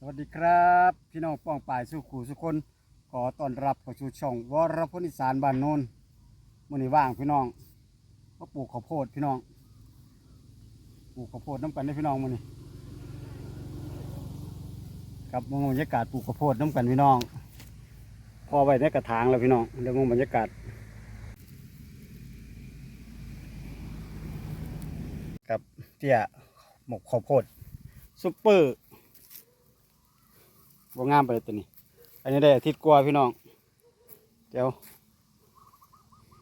สวัสดีครับ พี่น้องป้องป่ายสุขูสุคนขอต้อนรับเข้าสู่ช่องวรพลอีสานบ้านโนนมื้อนี้ว่างพี่น้องก็ปลูกข้าวโพดพี่น้องปลูกข้าวโพดน้ำกันได้พี่น้องมื้อนี้ครับมองบรรยากาศปลูกข้าวโพดน้ำกันพี่น้อง พอไว้ในกระถางแล้วพี่น้องเดี๋ยวมองบรรยากาศครับเตี้ยหมกข้าวโพดซุปเปอร์ บ่งามไปเลยตัวนี้ อันนี้ได้อาทิตย์กว่าพี่น้องเดี๋ยว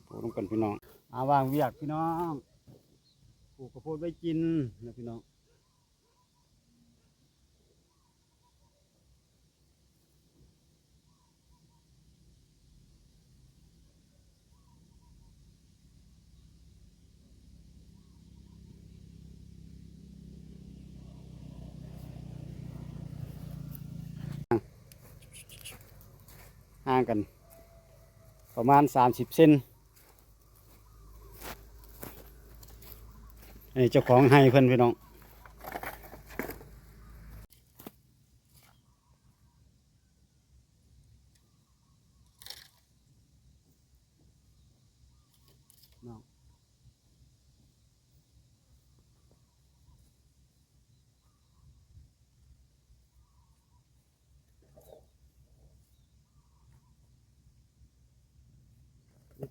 ปลูกลงกันพี่น้องอาวางเวียกพี่น้องปลูกข้าวโพดไว้กินนะพี่น้อง ห่างกัน ประมาณสามสิบเซนนี่เจ้าของให้เพื่อนพี่น้องน้อง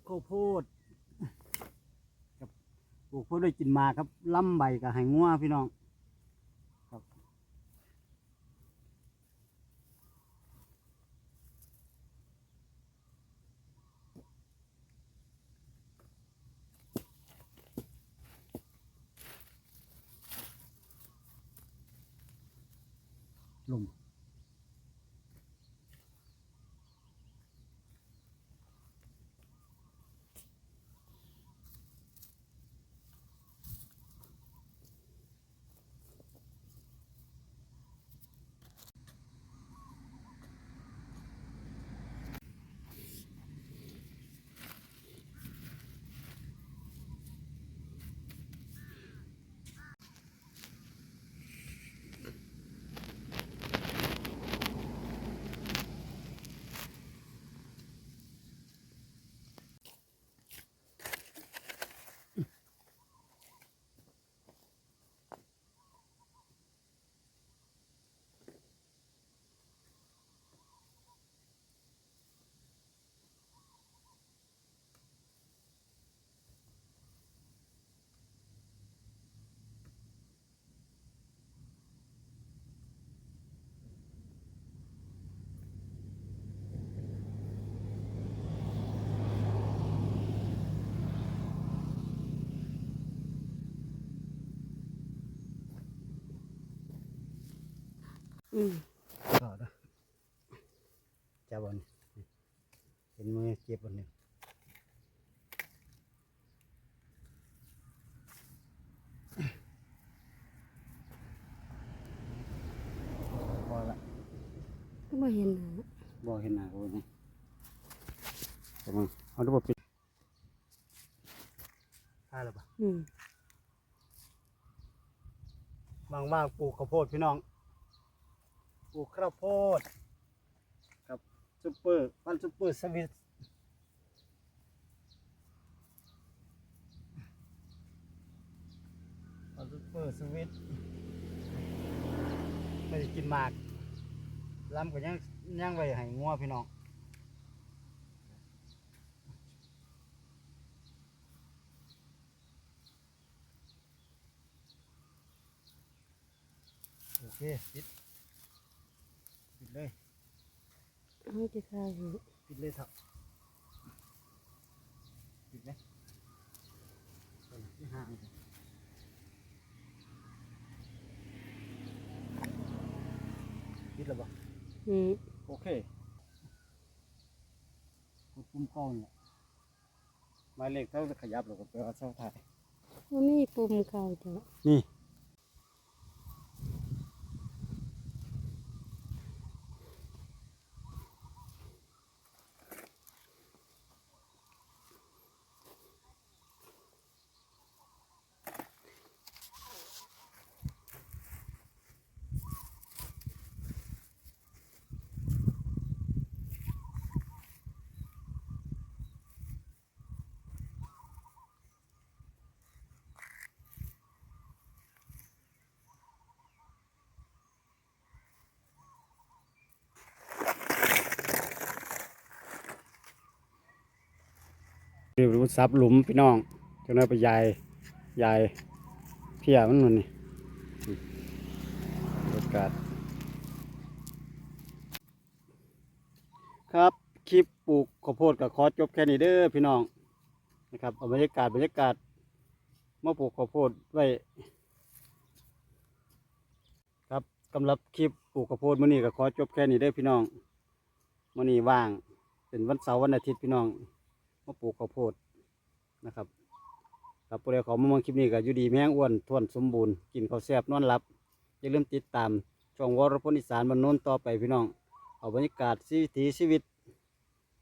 ข้าวโพดกับปลูกเพื่อได้กินมาครับล่ำใบกับไห้งัวพี่น้องครับลม อืมก็นะจับบอลเห็นมือเจ็บบอลเนี่ยพอละก็บ่เห็นหน้าบ่เห็นหน้ากูนี่แต่มึงเอาดูบ่ปิดได้แล้วปะอืมว่างๆปลูกข้าวโพดพี่น้อง ปลูกข้าวโพดกับซุปเปอร์พันซุปเปอร์สวิตพันซุปเปอร์สวิตไม่ได้กินหมากลำก็ยังยังไว้ให้งัวพี่น้องโอเคปิด เลยเอาจะฆ่าอยู่ปิดเลยครับปิดไหมเอาที่ห่างกันปิดแล้วบ่อืมโอเคกดปุ่มกล้องเนี่ยหมายเลขเท่าจะขยับหรือก็ไปเอาเส้าถ่ายว่ามีปุ่มเข้าจ้ะนี่ นี่เป็นซับหลุมพี่น้องจังนั้นไปยายยายเพียมันนู่นนี่อากาศครับคลิปปลูกข้าวโพดกับขอจบแค่นี้เด้อพี่น้องนะครับเอาบรรยากาศบรรยากาศมาปลูกข้าวโพดไว้ครับสำหรับคลิปปลูกข้าวโพดมื้อนี้ก็ขอจบแค่นี้เด้อพี่น้องมื้อนี้ว่างเป็นวันเสาร์วันอาทิตย์พี่น้อง มาปลูกข้าวโพดนะครับครับผู้ใดเขอมามองคลิปนี้ก็อยู่ดีแมงอ้วนท้วนสมบูรณ์กินข้าวแซ่บนอนหลับอย่าลืมติดตามช่องวรพลอีสานบรรนนต่อไปพี่น้อง เอาบรรยากาศชีวิถีชีวิต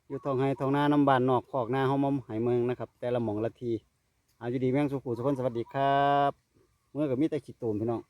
อยู่ท้องไห้ท้องนาน้ำบานนอกคอกหน้าเฮามาไหเมืองนะครับ แต่ละหม่องละที เอาอยู่ดีแมงสุขุสุขคนสวัสดีครับ เมื่อกับมีแต่ขี้ตูมพี่น้อง